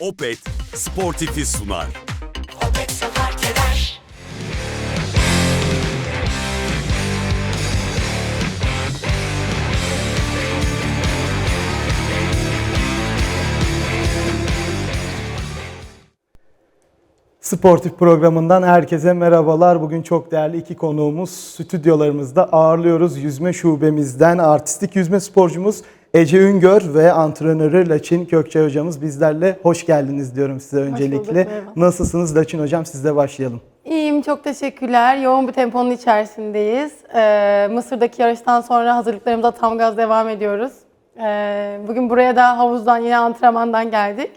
Opet Sportif'i sunar. Opet Sakar Keder. Sportif programından herkese merhabalar. Bugün çok değerli iki konuğumuz stüdyolarımızda ağırlıyoruz. Yüzme şubemizden artistik yüzme sporcumuz Ece Üngör ve antrenörü Laçin Kökçe hocamız bizlerle hoş geldiniz diyorum size öncelikle. merhaba. Nasılsınız Laçin hocam? Sizle başlayalım. İyiyim, çok teşekkürler. Yoğun bir temponun içerisindeyiz. Ee, Mısır'daki yarıştan sonra hazırlıklarımıza tam gaz devam ediyoruz. Ee, bugün buraya da havuzdan yine antrenmandan geldik.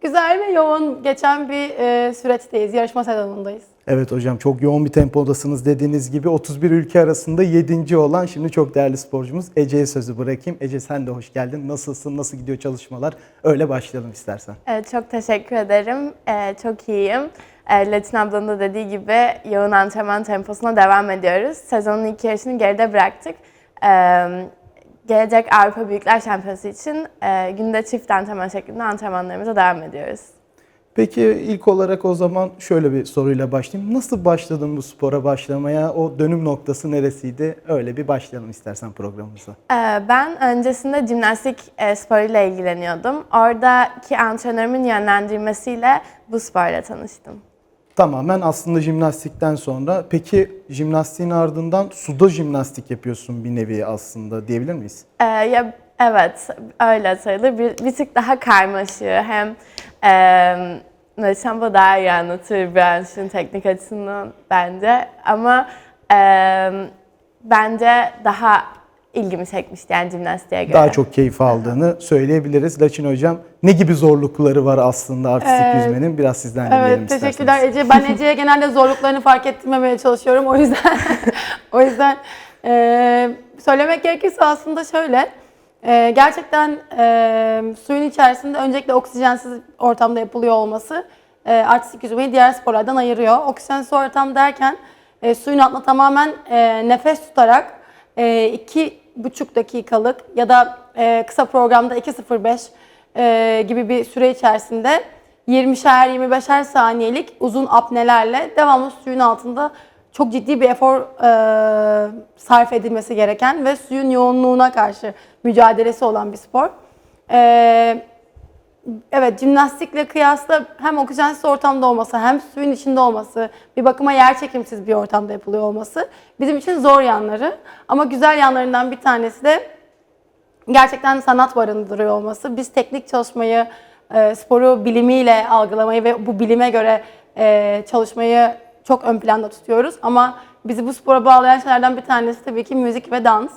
Güzel ve yoğun geçen bir e, süreçteyiz. Yarışma sezonundayız. Evet hocam çok yoğun bir tempodasınız dediğiniz gibi 31 ülke arasında 7. olan şimdi çok değerli sporcumuz Ece'ye sözü bırakayım. Ece sen de hoş geldin. Nasılsın? Nasıl gidiyor çalışmalar? Öyle başlayalım istersen. Evet, çok teşekkür ederim. Ee, çok iyiyim. Ee, Latin ablanın da dediği gibi yoğun antrenman temposuna devam ediyoruz. Sezonun ilk yarışını geride bıraktık. Ee, gelecek Avrupa Büyükler Şampiyonası için e, günde çift antrenman şeklinde antrenmanlarımıza devam ediyoruz. Peki ilk olarak o zaman şöyle bir soruyla başlayayım. Nasıl başladın bu spora başlamaya? O dönüm noktası neresiydi? Öyle bir başlayalım istersen programımıza. Ee, Ben öncesinde jimnastik e, sporuyla ilgileniyordum. Oradaki antrenörümün yönlendirmesiyle bu sporla tanıştım. Tamamen aslında jimnastikten sonra. Peki jimnastiğin ardından suda jimnastik yapıyorsun bir nevi aslında diyebilir miyiz? Ee, ya evet öyle sayılır. Bir, bir tık daha karmaşık. Hem e, Nurcan bu daha iyi anlatır branşın teknik açısından bence. Ama e, bence daha ilgimi çekmişti yani jimnastiğe göre. Daha çok keyif aldığını söyleyebiliriz. Laçin hocam ne gibi zorlukları var aslında artistik Ee, yüzmenin? Biraz sizden dinleyelim Evet, teşekkürler isterseniz. Ece. Ben Ece'ye genelde zorluklarını fark ettirmemeye çalışıyorum. O yüzden o yüzden e, söylemek gerekirse aslında şöyle. E, gerçekten e, suyun içerisinde öncelikle oksijensiz ortamda yapılıyor olması e, artistik yüzmeyi diğer sporlardan ayırıyor. Oksijensiz ortam derken e, suyun altında tamamen e, nefes tutarak e, iki buçuk dakikalık ya da e, kısa programda 2.05 e, gibi bir süre içerisinde 20'şer 25'er saniyelik uzun apnelerle devamlı suyun altında çok ciddi bir efor e, sarf edilmesi gereken ve suyun yoğunluğuna karşı mücadelesi olan bir spor. E, evet jimnastikle kıyasla hem oksijensiz ortamda olması hem suyun içinde olması bir bakıma yer çekimsiz bir ortamda yapılıyor olması bizim için zor yanları. Ama güzel yanlarından bir tanesi de gerçekten sanat barındırıyor olması. Biz teknik çalışmayı, e, sporu bilimiyle algılamayı ve bu bilime göre e, çalışmayı çok ön planda tutuyoruz. Ama bizi bu spora bağlayan şeylerden bir tanesi tabii ki müzik ve dans,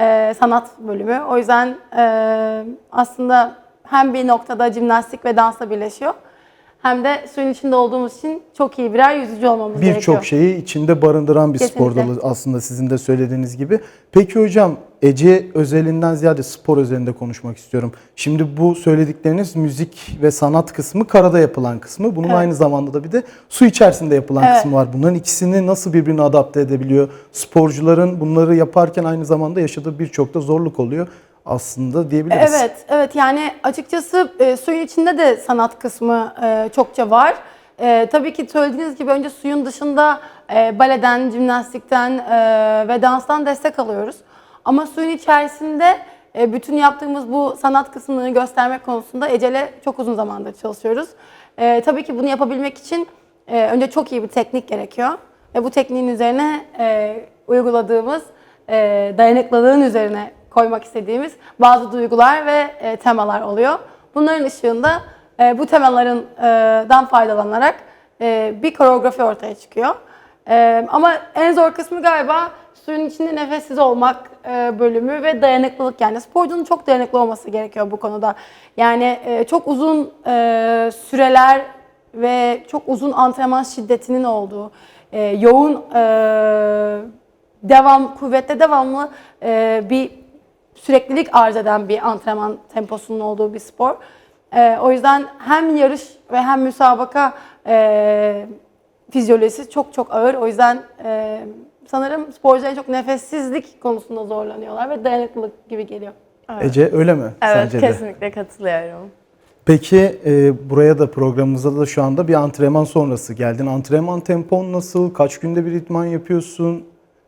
e, sanat bölümü. O yüzden e, aslında hem bir noktada jimnastik ve dansla birleşiyor. Hem de suyun içinde olduğumuz için çok iyi birer yüzücü olmamız gerekiyor. Birçok şeyi içinde barındıran bir spor dalı aslında sizin de söylediğiniz gibi. Peki hocam Ece özelinden ziyade spor özelinde konuşmak istiyorum. Şimdi bu söyledikleriniz müzik ve sanat kısmı karada yapılan kısmı. Bunun Evet. aynı zamanda da bir de su içerisinde yapılan Evet. kısmı var. Bunların ikisini nasıl birbirine adapte edebiliyor? Sporcuların bunları yaparken aynı zamanda yaşadığı birçok da zorluk oluyor aslında diyebiliriz. Evet, evet yani açıkçası e, suyun içinde de sanat kısmı e, çokça var. E, tabii ki söylediğiniz gibi önce suyun dışında e, baleden, jimnastikten e, ve danstan destek alıyoruz. Ama suyun içerisinde e, bütün yaptığımız bu sanat kısmını göstermek konusunda Ece'yle çok uzun zamandır çalışıyoruz. E, tabii ki bunu yapabilmek için e, önce çok iyi bir teknik gerekiyor. Ve bu tekniğin üzerine e, uyguladığımız e, dayanıklılığın üzerine koymak istediğimiz bazı duygular ve e, temalar oluyor. Bunların ışığında e, bu temalarından faydalanarak e, bir koreografi ortaya çıkıyor. E, ama en zor kısmı galiba suyun içinde nefessiz olmak e, bölümü ve dayanıklılık. Yani sporcunun çok dayanıklı olması gerekiyor bu konuda. Yani e, çok uzun e, süreler ve çok uzun antrenman şiddetinin olduğu, yoğun devam, kuvvette devamlı bir süreklilik arz eden bir antrenman temposunun olduğu bir spor. O yüzden hem yarış ve hem müsabaka fizyolojisi çok çok ağır. O yüzden e, sanırım sporcular çok nefessizlik konusunda zorlanıyorlar ve dayanıklılık gibi geliyor. Ece öyle mi Evet sence de? kesinlikle katılıyorum. Peki e, buraya da programımıza da şu anda bir antrenman sonrası geldin. Antrenman tempon nasıl? Kaç günde bir idman yapıyorsun?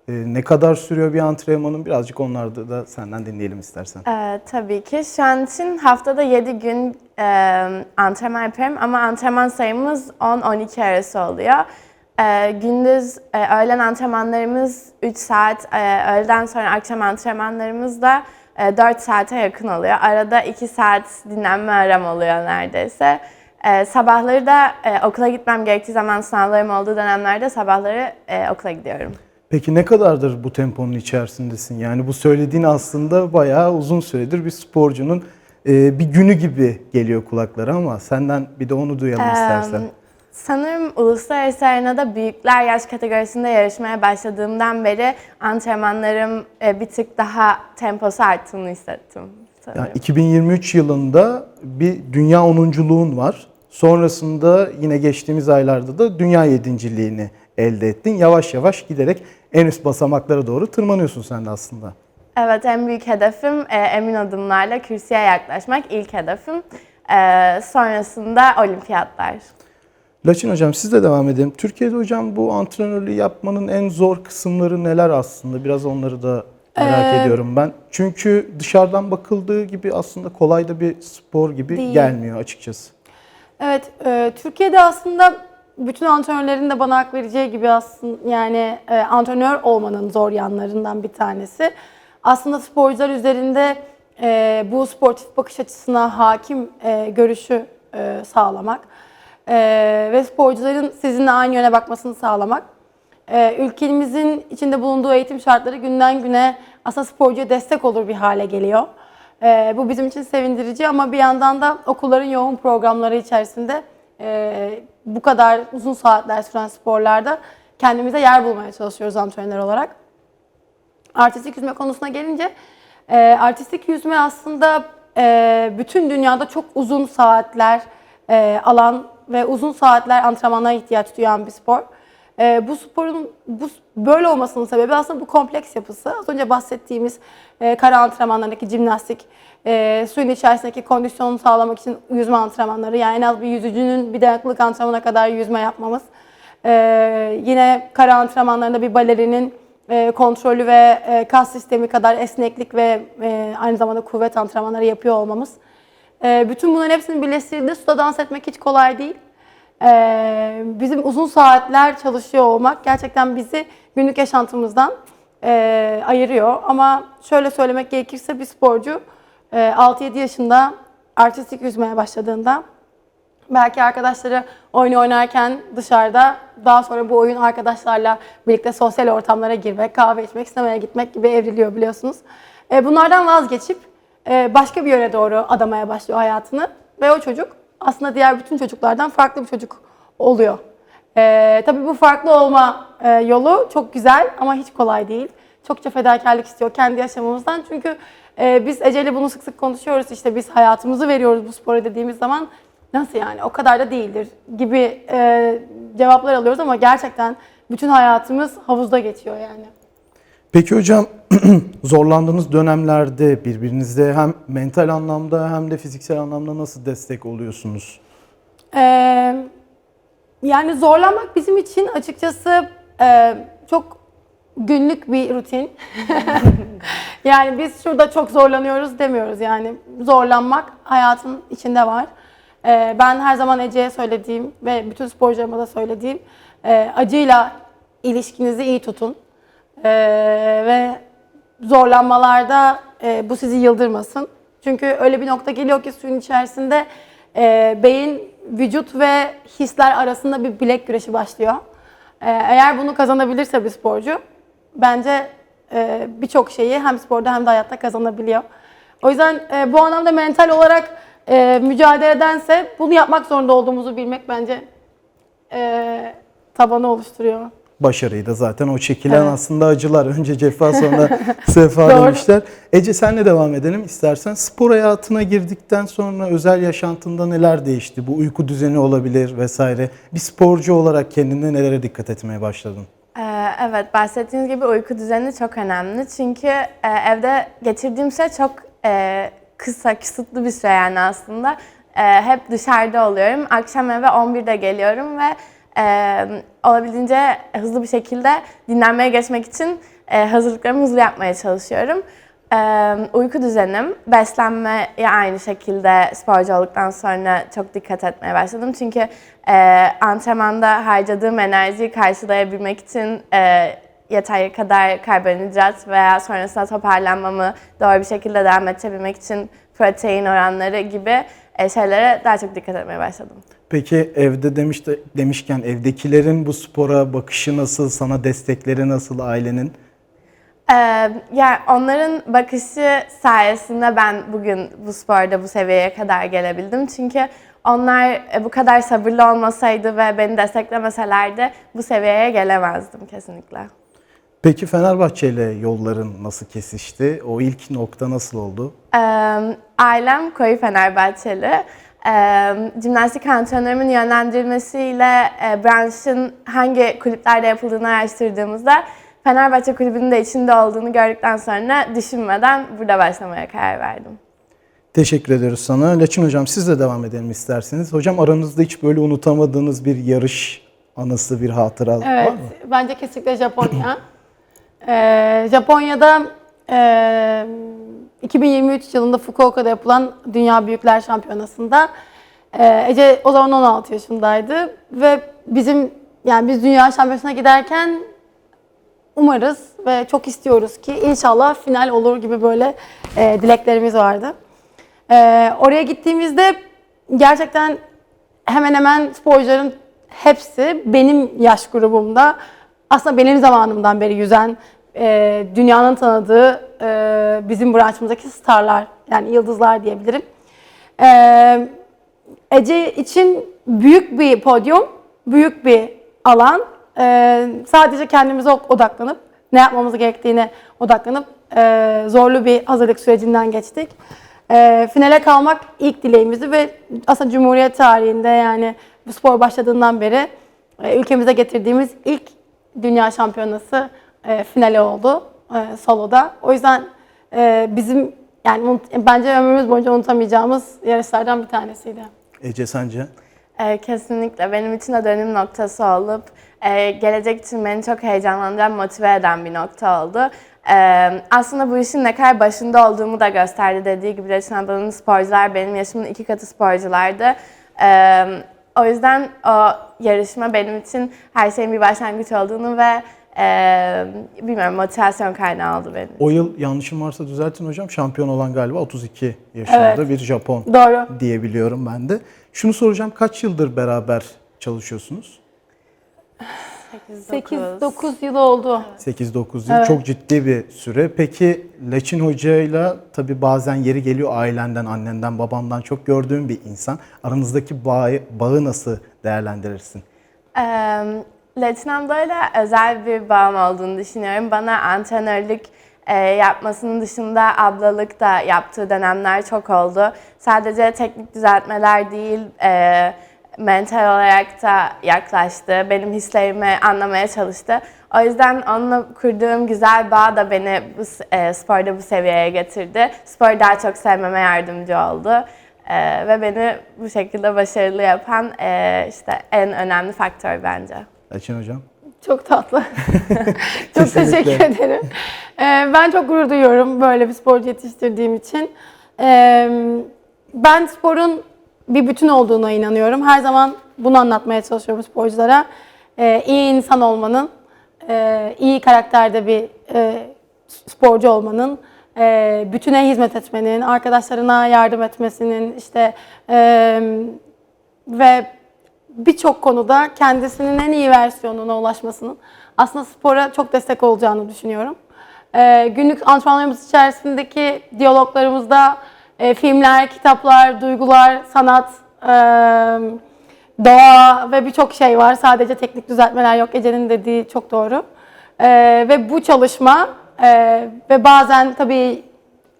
E, ne kadar sürüyor bir antrenmanın? Birazcık onlarda da senden dinleyelim istersen. Ee, tabii ki. Şu an için haftada 7 gün e, antrenman yapıyorum ama antrenman sayımız 10-12 arası oluyor. Ee, gündüz e, öğlen antrenmanlarımız 3 saat, e, öğleden sonra akşam antrenmanlarımız da e, 4 saate yakın oluyor. Arada 2 saat dinlenme aram oluyor neredeyse. E, sabahları da e, okula gitmem gerektiği zaman sınavlarım olduğu dönemlerde sabahları e, okula gidiyorum. Peki ne kadardır bu temponun içerisindesin? Yani bu söylediğin aslında bayağı uzun süredir bir sporcunun e, bir günü gibi geliyor kulaklara ama senden bir de onu duyalım istersen. Eee, Sanırım uluslararası arenada büyükler yaş kategorisinde yarışmaya başladığımdan beri antrenmanlarım e, bir tık daha temposu arttığını hissettim. sanırım. Yani 2023 yılında bir dünya onunculuğun var. Sonrasında yine geçtiğimiz aylarda da dünya yedinciliğini elde ettin. Yavaş yavaş giderek en üst basamaklara doğru tırmanıyorsun sen de aslında. Evet en büyük hedefim e, emin adımlarla kürsüye yaklaşmak ilk hedefim. E, sonrasında olimpiyatlar. Laçin hocam siz de devam edelim. Türkiye'de hocam bu antrenörlüğü yapmanın en zor kısımları neler aslında? Biraz onları da merak ediyorum ben. Çünkü dışarıdan bakıldığı gibi aslında kolay da bir spor gibi Değil. gelmiyor açıkçası. Evet, e, Türkiye'de aslında bütün antrenörlerin de bana hak vereceği gibi aslında yani e, antrenör olmanın zor yanlarından bir tanesi. Aslında sporcular üzerinde e, bu sportif bakış açısına hakim e, görüşü e, sağlamak e, ve sporcuların sizinle aynı yöne bakmasını sağlamak. Ee, ülkemizin içinde bulunduğu eğitim şartları günden güne aslında sporcuya destek olur bir hale geliyor. Ee, bu bizim için sevindirici ama bir yandan da okulların yoğun programları içerisinde e, bu kadar uzun saatler süren sporlarda kendimize yer bulmaya çalışıyoruz antrenör olarak. Artistik yüzme konusuna gelince, e, artistik yüzme aslında e, bütün dünyada çok uzun saatler e, alan ve uzun saatler antrenmana ihtiyaç duyan bir spor. E, bu sporun bu böyle olmasının sebebi aslında bu kompleks yapısı. Az önce bahsettiğimiz e, kara antrenmanlarındaki jimnastik, e, suyun içerisindeki kondisyonu sağlamak için yüzme antrenmanları. Yani en az bir yüzücünün bir dayanıklılık antrenmanına kadar yüzme yapmamız. E, yine kara antrenmanlarında bir balerinin e, kontrolü ve e, kas sistemi kadar esneklik ve e, aynı zamanda kuvvet antrenmanları yapıyor olmamız. E, bütün bunların hepsinin birleştirildiği suda dans etmek hiç kolay değil. E, bizim uzun saatler çalışıyor olmak gerçekten bizi günlük yaşantımızdan e, ayırıyor. Ama şöyle söylemek gerekirse bir sporcu e, 6-7 yaşında artistik yüzmeye başladığında Belki arkadaşları oyun oynarken dışarıda daha sonra bu oyun arkadaşlarla birlikte sosyal ortamlara girmek, kahve içmek, sinemaya gitmek gibi evriliyor biliyorsunuz. E, bunlardan vazgeçip e, başka bir yöne doğru adamaya başlıyor hayatını ve o çocuk aslında diğer bütün çocuklardan farklı bir çocuk oluyor. E, tabii bu farklı olma e, yolu çok güzel ama hiç kolay değil. Çokça fedakarlık istiyor kendi yaşamımızdan çünkü e, biz Ece'yle bunu sık sık konuşuyoruz işte biz hayatımızı veriyoruz bu spora dediğimiz zaman nasıl yani o kadar da değildir gibi e, cevaplar alıyoruz ama gerçekten bütün hayatımız havuzda geçiyor yani. Peki hocam zorlandığınız dönemlerde birbirinize hem mental anlamda hem de fiziksel anlamda nasıl destek oluyorsunuz? Ee, yani zorlanmak bizim için açıkçası e, çok günlük bir rutin. yani biz şurada çok zorlanıyoruz demiyoruz yani zorlanmak hayatın içinde var. Ee, ben her zaman Ece'ye söylediğim ve bütün sporcularıma da söylediğim e, acıyla ilişkinizi iyi tutun. Ee, ve zorlanmalarda e, bu sizi yıldırmasın. Çünkü öyle bir nokta geliyor ki suyun içerisinde e, beyin, vücut ve hisler arasında bir bilek güreşi başlıyor. E, eğer bunu kazanabilirse bir sporcu bence e, birçok şeyi hem sporda hem de hayatta kazanabiliyor. O yüzden e, bu anlamda mental olarak e, mücadeledense bunu yapmak zorunda olduğumuzu bilmek bence e, tabanı oluşturuyor. Başarıyı da zaten o çekilen Evet. aslında acılar. Önce cefa sonra sefa demişler. Ece senle devam edelim istersen. Spor hayatına girdikten sonra özel yaşantında neler değişti? Bu uyku düzeni olabilir vesaire. Bir sporcu olarak kendine nelere dikkat etmeye başladın? Ee, Evet, bahsettiğiniz gibi uyku düzeni çok önemli. Çünkü e, evde geçirdiğim süre çok e, kısa, kısıtlı bir süre yani aslında. e, hep dışarıda oluyorum. Akşam eve 11'de geliyorum ve e, olabildiğince hızlı bir şekilde dinlenmeye geçmek için e, hazırlıklarımı hızlı yapmaya çalışıyorum. E, uyku düzenim, beslenmeye aynı şekilde sporcu olduktan sonra çok dikkat etmeye başladım. Çünkü e, antrenmanda harcadığım enerjiyi karşılayabilmek için e, yeteri kadar karbonhidrat veya sonrasında toparlanmamı doğru bir şekilde devam ettirebilmek için protein oranları gibi şeylere daha çok dikkat etmeye başladım. Peki evde demiş de, demişken evdekilerin bu spora bakışı nasıl, sana destekleri nasıl ailenin? Ee, yani onların bakışı sayesinde ben bugün bu sporda bu seviyeye kadar gelebildim. Çünkü onlar e, bu kadar sabırlı olmasaydı ve beni desteklemeselerdi bu seviyeye gelemezdim kesinlikle. Peki Fenerbahçe ile yolların nasıl kesişti? O ilk nokta nasıl oldu? Ee, ailem koyu Fenerbahçeli. Ee, jimnastik antrenörümün yönlendirmesiyle e, branşın hangi kulüplerde yapıldığını araştırdığımızda Fenerbahçe kulübünün de içinde olduğunu gördükten sonra düşünmeden burada başlamaya karar verdim. Teşekkür ediyoruz sana. Laçin Hocam siz de devam edelim isterseniz. Hocam aranızda hiç böyle unutamadığınız bir yarış anısı, bir hatıra var Evet, mı? bence kesinlikle Japonya. Ee, Japonya'da e, 2023 yılında Fukuoka'da yapılan Dünya Büyükler Şampiyonası'nda e, Ece o zaman 16 yaşındaydı ve bizim yani biz Dünya Şampiyonası'na giderken umarız ve çok istiyoruz ki inşallah final olur gibi böyle e, dileklerimiz vardı. E, oraya gittiğimizde gerçekten hemen hemen sporcuların hepsi benim yaş grubumda aslında benim zamanımdan beri yüzen e, dünyanın tanıdığı e, bizim branşımızdaki starlar yani yıldızlar diyebilirim. E, Ece için büyük bir podyum, büyük bir alan. E, sadece kendimize odaklanıp ne yapmamız gerektiğine odaklanıp e, zorlu bir hazırlık sürecinden geçtik. E, finale kalmak ilk dileğimizdi ve aslında Cumhuriyet tarihinde yani bu spor başladığından beri e, ülkemize getirdiğimiz ilk dünya şampiyonası e, finali oldu e, soloda. O yüzden e, bizim yani unut- bence ömrümüz boyunca unutamayacağımız yarışlardan bir tanesiydi. Ece sence? Ee, kesinlikle benim için de dönüm noktası olup e, gelecek için beni çok heyecanlandıran, motive eden bir nokta oldu. Ee, aslında bu işin ne kadar başında olduğumu da gösterdi. Dediği gibi Reçin ablanın sporcular benim yaşımın iki katı sporculardı. Ee, o yüzden o yarışma benim için her şeyin bir başlangıç olduğunu ve e, bilmiyorum motivasyon kaynağı oldu benim. O yıl yanlışım varsa düzeltin hocam. Şampiyon olan galiba 32 yaşında Evet. bir Japon Doğru. diyebiliyorum ben de. Şunu soracağım kaç yıldır beraber çalışıyorsunuz? 8-9 yıl oldu. 8-9 yıl çok ciddi bir süre. Peki Leçin Hoca'yla tabii bazen yeri geliyor ailenden, annenden, babandan çok gördüğün bir insan. Aranızdaki bağı, bağı nasıl değerlendirirsin? Ee, Latin ablayla özel bir bağım olduğunu düşünüyorum. Bana antrenörlük e, yapmasının dışında ablalık da yaptığı dönemler çok oldu. Sadece teknik düzeltmeler değil, e, mental olarak da yaklaştı. Benim hislerimi anlamaya çalıştı. O yüzden onunla kurduğum güzel bağ da beni bu e, sporda bu seviyeye getirdi. Sporu daha çok sevmeme yardımcı oldu. E, ve beni bu şekilde başarılı yapan e, işte en önemli faktör bence. Leçin Hocam. Çok tatlı. çok teşekkür ederim. Ee, ben çok gurur duyuyorum böyle bir sporcu yetiştirdiğim için. Ee, ben sporun bir bütün olduğuna inanıyorum. Her zaman bunu anlatmaya çalışıyorum sporculara. Ee, iyi insan olmanın, e, iyi karakterde bir e, sporcu olmanın, e, bütüne hizmet etmenin, arkadaşlarına yardım etmesinin, işte e, ve birçok konuda kendisinin en iyi versiyonuna ulaşmasının aslında spora çok destek olacağını düşünüyorum. Ee, günlük antrenmanlarımız içerisindeki diyaloglarımızda e, filmler, kitaplar, duygular, sanat, e, doğa ve birçok şey var. Sadece teknik düzeltmeler yok. Ece'nin dediği çok doğru. Ee, ve bu çalışma e, ve bazen tabii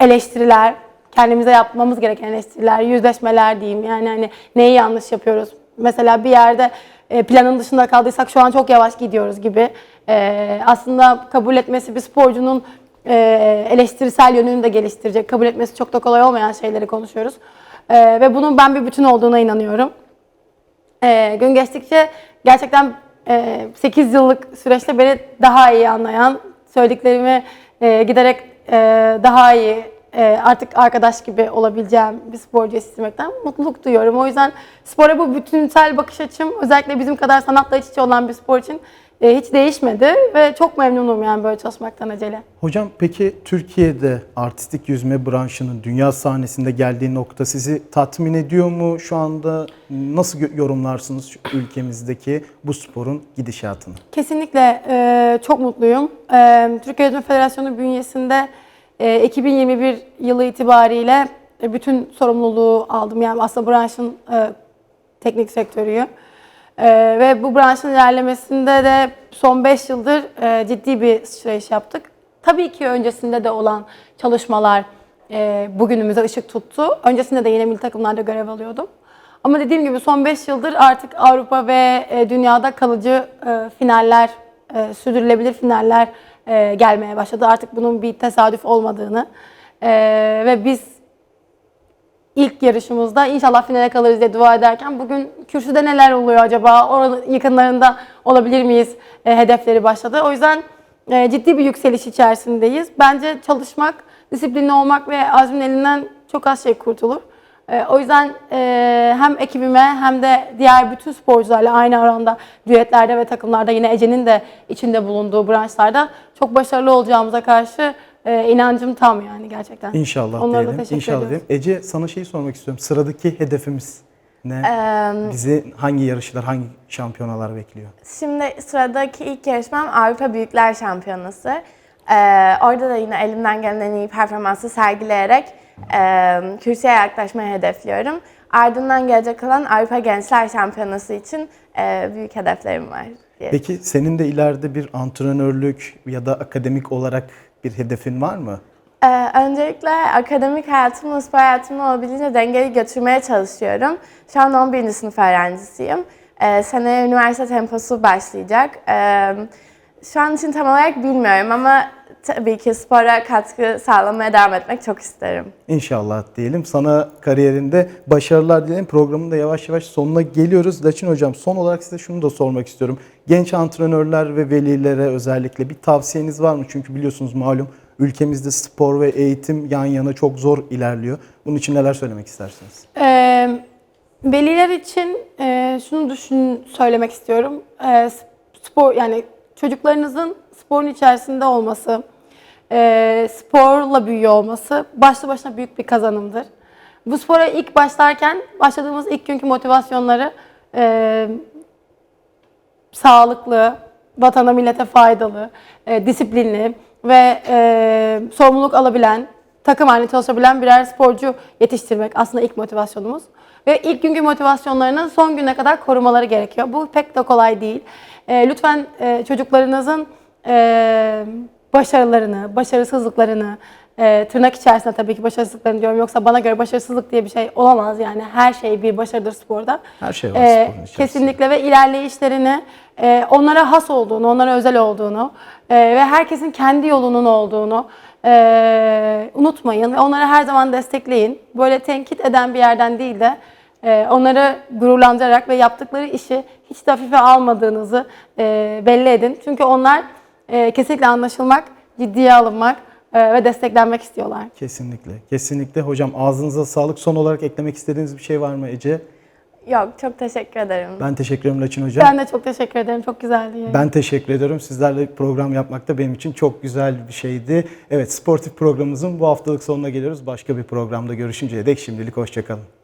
eleştiriler, kendimize yapmamız gereken eleştiriler, yüzleşmeler diyeyim. Yani hani neyi yanlış yapıyoruz? Mesela bir yerde e, planın dışında kaldıysak şu an çok yavaş gidiyoruz gibi. E, aslında kabul etmesi bir sporcunun e, eleştirisel yönünü de geliştirecek. Kabul etmesi çok da kolay olmayan şeyleri konuşuyoruz. Ee, ve bunun ben bir bütün olduğuna inanıyorum. Ee, gün geçtikçe gerçekten e, 8 yıllık süreçte beni daha iyi anlayan, söylediklerimi e, giderek e, daha iyi e, artık arkadaş gibi olabileceğim bir sporcu yetiştirmekten mutluluk duyuyorum. O yüzden spora bu bütünsel bakış açım özellikle bizim kadar sanatla iç içe olan bir spor için e, hiç değişmedi ve çok memnunum yani böyle çalışmaktan acele. Hocam peki Türkiye'de artistik yüzme branşının dünya sahnesinde geldiği nokta sizi tatmin ediyor mu? Şu anda nasıl yorumlarsınız ülkemizdeki bu sporun gidişatını? Kesinlikle e, çok mutluyum. E, Türkiye Yüzme Federasyonu bünyesinde e, 2021 yılı itibariyle e, bütün sorumluluğu aldım. Yani aslında branşın e, teknik sektörüyü. E, ve bu branşın ilerlemesinde de son 5 yıldır e, ciddi bir süreç yaptık. Tabii ki öncesinde de olan çalışmalar e, bugünümüze ışık tuttu. Öncesinde de yine milli takımlarda görev alıyordum. Ama dediğim gibi son 5 yıldır artık Avrupa ve e, dünyada kalıcı e, finaller, e, sürdürülebilir finaller e, gelmeye başladı. Artık bunun bir tesadüf olmadığını e, ve biz ilk yarışımızda inşallah finale kalırız diye dua ederken bugün kürsüde neler oluyor acaba? Oranın yakınlarında olabilir miyiz? E, hedefleri başladı. O yüzden e, ciddi bir yükseliş içerisindeyiz. Bence çalışmak, disiplinli olmak ve azmin elinden çok az şey kurtulur. E, o yüzden e, hem ekibime hem de diğer bütün sporcularla aynı oranda düetlerde ve takımlarda yine Ece'nin de içinde bulunduğu branşlarda çok başarılı olacağımıza karşı e, inancım tam yani gerçekten. İnşallah Onlara da diyelim. teşekkür İnşallah ediyoruz. diyelim. Ece sana şeyi sormak istiyorum. Sıradaki hedefimiz ne? Eee, Bizi hangi yarışlar, hangi şampiyonalar bekliyor? Şimdi sıradaki ilk yarışmam Avrupa Büyükler Şampiyonası. Ee, orada da yine elimden gelen en iyi performansı sergileyerek e, kürsüye yaklaşmayı hedefliyorum. Ardından gelecek olan Avrupa Gençler Şampiyonası için e, büyük hedeflerim var. diye. Peki senin de ileride bir antrenörlük ya da akademik olarak bir hedefin var mı? Ee, öncelikle akademik hayatımla spor hayatımı olabildiğince dengeli götürmeye çalışıyorum. Şu an 11. sınıf öğrencisiyim. Ee, seneye üniversite temposu başlayacak. Ee, şu an için tam olarak bilmiyorum ama tabii ki spora katkı sağlamaya devam etmek çok isterim. İnşallah diyelim. Sana kariyerinde başarılar dilerim. Programın da yavaş yavaş sonuna geliyoruz. Laçin Hocam son olarak size şunu da sormak istiyorum. Genç antrenörler ve velilere özellikle bir tavsiyeniz var mı? Çünkü biliyorsunuz malum ülkemizde spor ve eğitim yan yana çok zor ilerliyor. Bunun için neler söylemek istersiniz? Ee, veliler için e, şunu düşün söylemek istiyorum. Ee, spor yani çocuklarınızın sporun içerisinde olması, e, sporla büyüyor olması başlı başına büyük bir kazanımdır. Bu spora ilk başlarken başladığımız ilk günkü motivasyonları e, sağlıklı, vatana millete faydalı, e, disiplinli ve e, sorumluluk alabilen, takım halinde çalışabilen birer sporcu yetiştirmek aslında ilk motivasyonumuz. Ve ilk günkü motivasyonlarını son güne kadar korumaları gerekiyor. Bu pek de kolay değil. E, lütfen e, çocuklarınızın e, başarılarını, başarısızlıklarını, e, tırnak içerisinde tabii ki başarısızlıklarını diyorum. Yoksa bana göre başarısızlık diye bir şey olamaz. Yani her şey bir başarıdır sporda. Her şey var E, içerisinde. Kesinlikle ve ilerleyişlerini e, onlara has olduğunu, onlara özel olduğunu e, ve herkesin kendi yolunun olduğunu e, unutmayın ve onları her zaman destekleyin. Böyle tenkit eden bir yerden değil de e, onları gururlandırarak ve yaptıkları işi hiç de hafife almadığınızı e, belli edin. Çünkü onlar e, kesinlikle anlaşılmak, ciddiye alınmak e, ve desteklenmek istiyorlar. Kesinlikle. Kesinlikle. Hocam ağzınıza sağlık. Son olarak eklemek istediğiniz bir şey var mı Ece? Yok, çok teşekkür ederim. Ben teşekkür ederim Laçin Hocam. Ben de çok teşekkür ederim. Çok güzeldi. yayın. Ben teşekkür ediyorum. Sizlerle program yapmak da benim için çok güzel bir şeydi. Evet, sportif programımızın bu haftalık sonuna geliyoruz. Başka bir programda görüşünceye dek şimdilik hoşçakalın.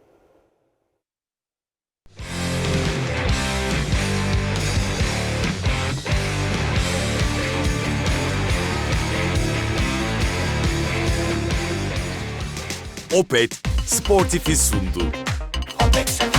Opet sportifi sundu. Opet